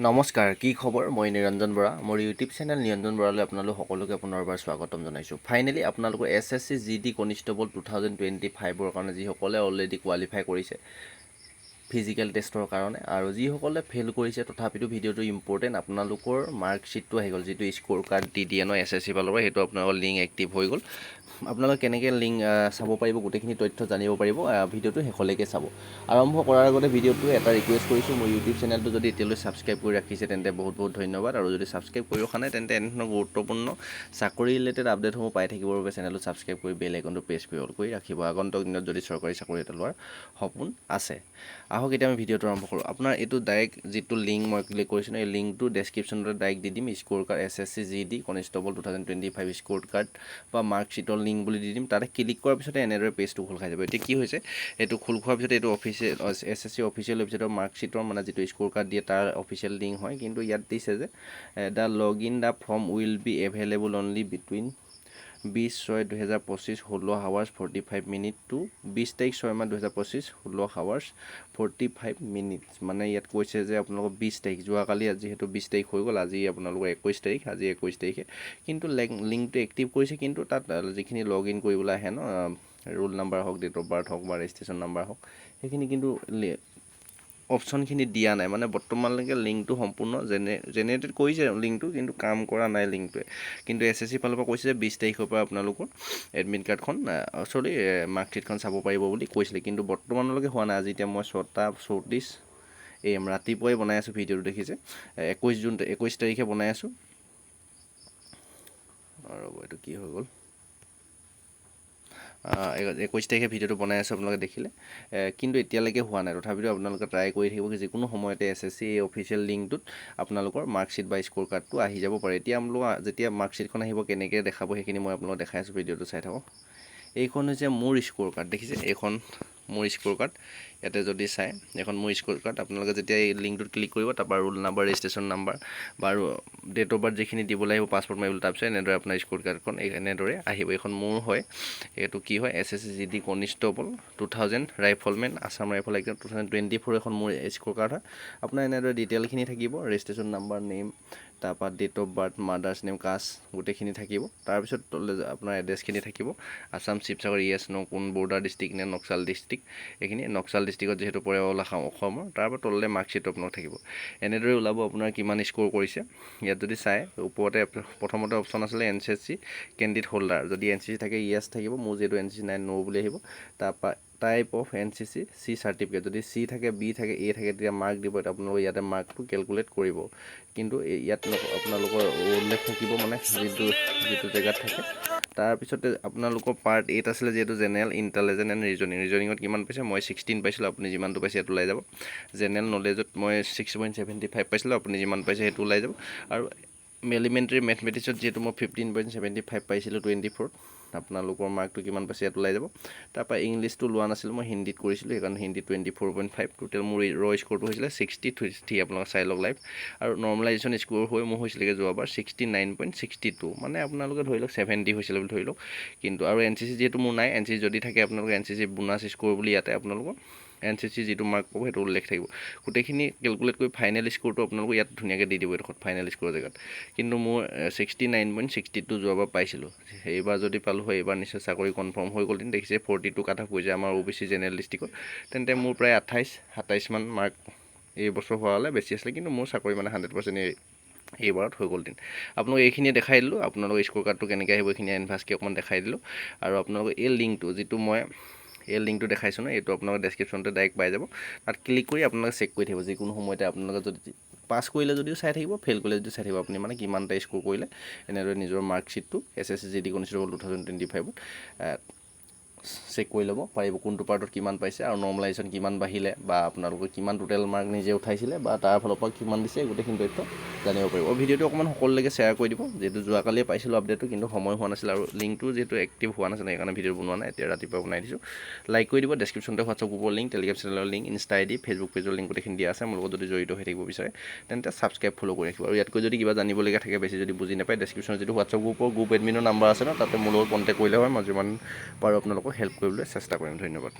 নমস্কাৰ কি খবৰ? মই নিৰঞ্জন বৰা। মোৰ ইউটিউব চেনেল নিৰঞ্জন বৰালৈ আপোনালোক সকলোকে পুনৰবাৰ স্বাগতম জনাইছোঁ। ফাইনেলি আপোনালোকৰ S S C G D constable two thousand twenty ফাইভৰ কাৰণে যিসকলে অলৰেডি কোৱালিফাই কৰিছে ফিজিকেল টেষ্টৰ কাৰণে আৰু যিসকলে ফেইল কৰিছে, তথাপিতো ভিডিঅ'টো ইম্পৰ্টেণ্ট আপোনালোকৰ মাৰ্কশ্বিটটো আহি গ'ল, যিটো স্ক'ৰ কাৰ্ড দি দিয়ে ন এছ এছ চি ফালৰ পৰা, সেইটো আপোনালোকৰ লিংক এক্টিভ হৈ গ'ল। আপোনালোকে কেনেকৈ লিংক চাব পাৰিব, গোটেইখিনি তথ্য জানিব পাৰিব ভিডিঅ'টো শেষলৈকে চাব। আৰম্ভ কৰাৰ আগতে ভিডিঅ'টো এটা ৰিকুৱেষ্ট কৰিছোঁ, মোৰ ইউটিউব চেনেলটো যদি এতিয়ালৈ ছাবস্ক্ৰাইব কৰি ৰাখিছে, তেন্তে বহুত বহুত ধন্যবাদ। আৰু যদি ছাবস্ক্ৰাইব কৰি ৰখা নাই, তেন্তে এনেধৰণৰ গুৰুত্বপূৰ্ণ চাকৰি ৰিলেটেড আপডেটসমূহ পাই থাকিবৰ বাবে চেনেলটো ছাবস্ক্ৰাইব কৰি বেল আইকনটো প্ৰেছ কৰি কৰি ৰাখিব। আগন্তুক দিনত যদি চৰকাৰী চাকৰি এটা লোৱাৰ সপোন আছে। আহক, এতিয়া আমি ভিডিঅ'টো আৰম্ভ কৰোঁ। আপোনাৰ এইটো ডাইৰেক্ট যিটো লিংক মই ক্লিক কৰিছোঁ, এই লিংকটো ডেছক্ৰিপশ্যনতে ডাইৰেক্ট দি দিম। Score card S S C G D constable two thousand twenty five score card বা মাৰ্কশ্বিটৰ লিংক বুলি দি দিম। তাতে ক্লিক কৰাৰ পিছতে এনেদৰে পেজটো খোল খাই যাব। এতিয়া কি হৈছে, এইটো খোল খোৱাৰ পিছতে এইটো official S S C official ৱেবছাইটৰ মাৰ্কশ্বিটৰ মানে যিটো স্ক'ৰ কাৰ্ড দিয়ে, তাৰ অফিচিয়েল লিংক হয়। কিন্তু ইয়াত দিছে যে the log in the form will be available only between বিছ ছয় দুহেজাৰ পঁচিছ, ষোল্ল hours forty five minute to বিছ তাৰিখ ছয় মাহ দুহেজাৰ পঁচিছ, ষোল্ল হাৱাৰ্ছ ফৰ্টি ফাইভ মিনিটছ মানে ইয়াত কৈছে যে আপোনালোকৰ বিছ তাৰিখ, যোৱাকালি আজি যিহেতু বিছ তাৰিখ হৈ গ'ল, আজি আপোনালোকৰ একৈছ তাৰিখ, আজি একৈছ তাৰিখে। কিন্তু লিংকটো এক্টিভ কৰিছে কিন্তু তাত যিখিনি লগ ইন কৰিবলৈ আহে ন ৰোল নাম্বাৰ হওক ডেট অফ বাৰ্থ হওক বা ৰেজিষ্ট্ৰেশ্যন নাম্বাৰ হওক, সেইখিনি কিন্তু অপশ্যনখিনি দিয়া নাই। মানে বৰ্তমানলৈকে লিংকটো সম্পূৰ্ণ জেনে, জেনেৰেটেড কৰিছে লিংকটো, কিন্তু কাম কৰা নাই লিংকটোৱে। কিন্তু এছ এছ চি ফালৰ পৰা কৈছে যে বিছ তাৰিখৰ পৰা আপোনালোকৰ এডমিট কাৰ্ডখন চৰি মাৰ্কশ্বিটখন চাব পাৰিব বুলি কৈছিলে। কিন্তু বৰ্তমানলৈকে হোৱা নাই। আজি এতিয়া মই ছটা চৌত্ৰিছ এই ৰাতিপুৱাই বনাই আছোঁ ভিডিঅ'টো দেখিছে। একৈছ জুন, একৈছ তাৰিখে বনাই আছোঁ। ৰ'ব, এইটো কি হৈ গ'ল? একৈছ তাৰিখে ভিডিঅ'টো বনাই আছোঁ আপোনালোকে দেখিলে। কিন্তু এতিয়ালৈকে হোৱা নাই। তথাপিতো আপোনালোকে ট্ৰাই কৰি থাকিব যিকোনো সময়তে এছ এছ চি অফিচিয়েল লিংকটোত আপোনালোকৰ মাৰ্কশ্বিট বা স্ক'ৰ কাৰ্ডটো আহি যাব পাৰে। এতিয়া আপোনালোকৰ যেতিয়া মাৰ্কশ্বিটখন আহিব কেনেকৈ দেখাব সেইখিনি মই আপোনালোকক দেখাই আছোঁ ভিডিঅ'টো চাই থাকক। এইখন হৈছে মোৰ স্ক'ৰ কাৰ্ড দেখিছে? এইখন মোৰ স্ক'ৰ কাৰ্ড ইয়াতে যদি চাই এখন মোৰ স্ক'ৰ কাৰ্ড আপোনালোকে যেতিয়া এই লিংকটোত ক্লিক কৰিব তাৰপৰা ৰোল নাম্বাৰ ৰেজিষ্ট্ৰেশ্যন নাম্বাৰ বা ডেট অফ বাৰ্থ যিখিনি দিবলৈ আহিব পাছপৰ্ট মাৰিবলৈ তাৰপিছত এনেদৰে আপোনাৰ স্ক'ৰ কাৰ্ডখন এনেদৰে আহিব। এইখন মোৰ হয় এইটো কি হয় S S G D constable two thousand riflemen Assam rifle exam two thousand twenty four এখন মোৰ স্ক'ৰ কাৰ্ড হয়। আপোনাৰ এনেদৰে ডিটেইলখিনি থাকিব ৰেজিষ্ট্ৰেশ্যন নাম্বাৰ নেম তাৰপৰা date of birth mother's name caste গোটেইখিনি থাকিব। তাৰপিছত আপোনাৰ এড্ৰেছখিনি থাকিব। আছাম শিৱসাগৰ, ইয়েছ, ন, কোন বৰ্ডাৰ ডিষ্ট্ৰিক্ট নে নক্সাল ডিষ্ট্ৰিক্ট এইখিনি নক্সাল ডিষ্ট্ৰিক্টত যিহেতু পৰে অল আসাম, অসমৰ। তাৰপৰা তললৈ মাৰ্কশ্বিট আপোনাৰ থাকিব। এনেদৰে ওলাব আপোনাৰ কিমান স্ক'ৰ কৰিছে। ইয়াত যদি চাই ওপৰতে প্ৰথমতে অপশ্যন আছিলে N C S C candidate holder যদি এন চি চি থাকে ইয়েছ থাকিব। মোৰ যিহেতু এন চি চি নাই ন' বুলি আহিব। তাৰপৰা type of N C C C certificate যদি চি থাকে বি থাকে এ থাকে, তেতিয়া মাৰ্ক দিব আপোনালোকে ইয়াতে মাৰ্কটো কেলকুলেট কৰিব। কিন্তু ইয়াত আপোনালোকৰ উল্লেখ থাকিব মানে যিটো যিটো জেগাত থাকে। তাৰপিছতে আপোনালোকৰ পাৰ্ট এইট আছিলে যিহেতু জেনেৰেল ইণ্টেলিজেণ্ট এণ্ড ৰিজনিং ৰিজনিঙত কিমান পাইছে? মই ছিক্সটিন পাইছিলোঁ, আপুনি যিমানটো পাইছে সেইটো ওলাই যাব। জেনেৰেল নলেজত মই ছিক্স পইণ্ট ছেভেণ্টি ফাইভ পাইছিলোঁ, আপুনি যিমান পাইছে সেইটো ওলাই যাব। আৰু এলিমেণ্টেৰী মেথমেটিক্সত যিহেতু মই ফিফটিন পইণ্ট ছেভেণ্টি ফাইভ পাইছিলোঁ টুৱেণ্টি ফ'ৰত আপোনালোকৰ মাৰ্কটো কিমান পাইছে, ইয়াত ওলাই যাব। তাৰপৰা ইংলিছটো লোৱা নাছিলোঁ, মই হিন্দীত কৰিছিলোঁ, সেইকাৰণে Hindi twenty four point five total মোৰ ৰ স্ক'ৰটো হৈছিলে ছিক্সটি থ্ৰী আপোনালোকে চাই লওক লাইভ আৰু নৰ্মেলাইজেশ্যন স্ক'ৰ হৈ মোৰ হৈছিলেগৈ যোৱাবাৰ sixty nine point sixty two মানে আপোনালোকে ধৰি লওক ছেভেণ্টি হৈছিলে বুলি ধৰি লওক। কিন্তু আৰু এন চি চি যিহেতু মোৰ নাই এন চি চি যদি থাকে, আপোনালোকে N C C bonus score বুলি ইয়াতে আপোনালোকৰ এন চি চি যিটো মাৰ্ক পাব, সেইটো উল্লেখ থাকিব। গোটেইখিনি কেলকুলেট কৰি ফাইনেল স্ক'ৰটো আপোনালোকে ইয়াত ধুনীয়াকৈ দি দিব এইডোখৰত ফাইনেল স্ক'ৰৰ জেগাত। কিন্তু মোৰ sixty nine point sixty two যোৱাবাৰ পাইছিলোঁ। এইবাৰ যদি পালোঁ হয়, এইবাৰ নিশ্চয় চাকৰি কনফাৰ্ম হৈ গ'ল দেখিছে ফৰ্টি টু কাট অফ যায় আমাৰ অ' বি চি জেনেৰেল ডিষ্ট্ৰিক্টত তেন্তে মোৰ প্ৰায় আঠাইছ, সাতাইছমান মাৰ্ক এই বছৰ হোৱা হ'লে বেছি আছিলে, কিন্তু মোৰ চাকৰি মানে হাণ্ড্ৰেড পাৰ্চেণ্ট এইবাৰত হৈ গ'ল দিন আপোনালোক এইখিনিয়ে দেখাই দিলোঁ। আপোনালোকৰ স্ক'ৰ কাৰ্ডটো কেনেকৈ আহিব এইখিনি এডভান্সকৈ অকণমান দেখাই দিলোঁ। আৰু আপোনালোকৰ এই লিংকটো যিটো মই এই লিংকটো দেখাইছোঁ ন, এইটো আপোনালোকৰ ডেছক্ৰিপশ্যনতে ডাইৰেক্ট পাই যাব। তাত ক্লিক কৰি আপোনালোকে চেক কৰি থাকিব, যিকোনো সময়তে আপোনালোকে যদি পাছ কৰিলে যদিও চাই থাকিব ফেইল কৰিলে যদিও চাই থাকিব, আপুনি মানে কিমানটা স্ক'ৰ কৰিলে, এনেদৰে নিজৰ মাৰ্কশ্বিটটো S S C G D constable two thousand twenty ফাইভত check কৰি ল'ব, পাৰিব কোনটো পাৰ্টত কিমান পাইছে আৰু নৰ্মেলাইজেশ্যন কিমান বাঢ়িলে বা আপোনালোকে কিমান টোটেল মাৰ্ক নিজে উঠাইছিলে বা তাৰ ফালৰ পৰা কিমান দিছে, গোটেইখিনি তথ্য জানিব পাৰিব। ভিডিঅ'টো অকণমান সকলোলৈকে শ্বেয়াৰ কৰি দিব, যিহেতু যোৱাকালিয়ে পাইছিলোঁ আপডেটটো কিন্তু সময় হোৱা নাছিল আৰু লিংকটো যিহেতু এক্টিভ হোৱা নাছিলে, সেইকাৰণে ভিডিঅ' বনোৱা নাই, এতিয়া ৰাতিপুৱা বনাই দিছোঁ। লাইক কৰি দিব ডেছক্ৰিপশ্যনতে হোৱাটছআপ গ্ৰুপৰ লিংক টেলিগ্ৰাম চেনেলৰ link insta I D Facebook পেজৰ link গোটেইখিনি দিয়া আছে, মোৰ লগত যদি জড়িত হৈ থাকিব বিচাৰে, তেন্তে ছাবস্ক্ৰাইব ফ'ল' কৰি ৰাখিব। আৰু ইয়াতকৈ যদি কিবা জানিবলগীয়া থাকে, বেছি যদি বুজি নাপায় ডেছক্ৰিপশ্যনত যিটো হোৱাটছআপ গ্ৰুপৰ গ্ৰুপ এডমিনৰ নাম্বাৰ আছে ন, তাতে মোৰ লগত কণ্টেক্ট কৰিলে হয়, মই যিমান পাৰোঁ আপোনালোকক হেল্প কৰিবলৈ চেষ্টা কৰিম। ধন্যবাদ।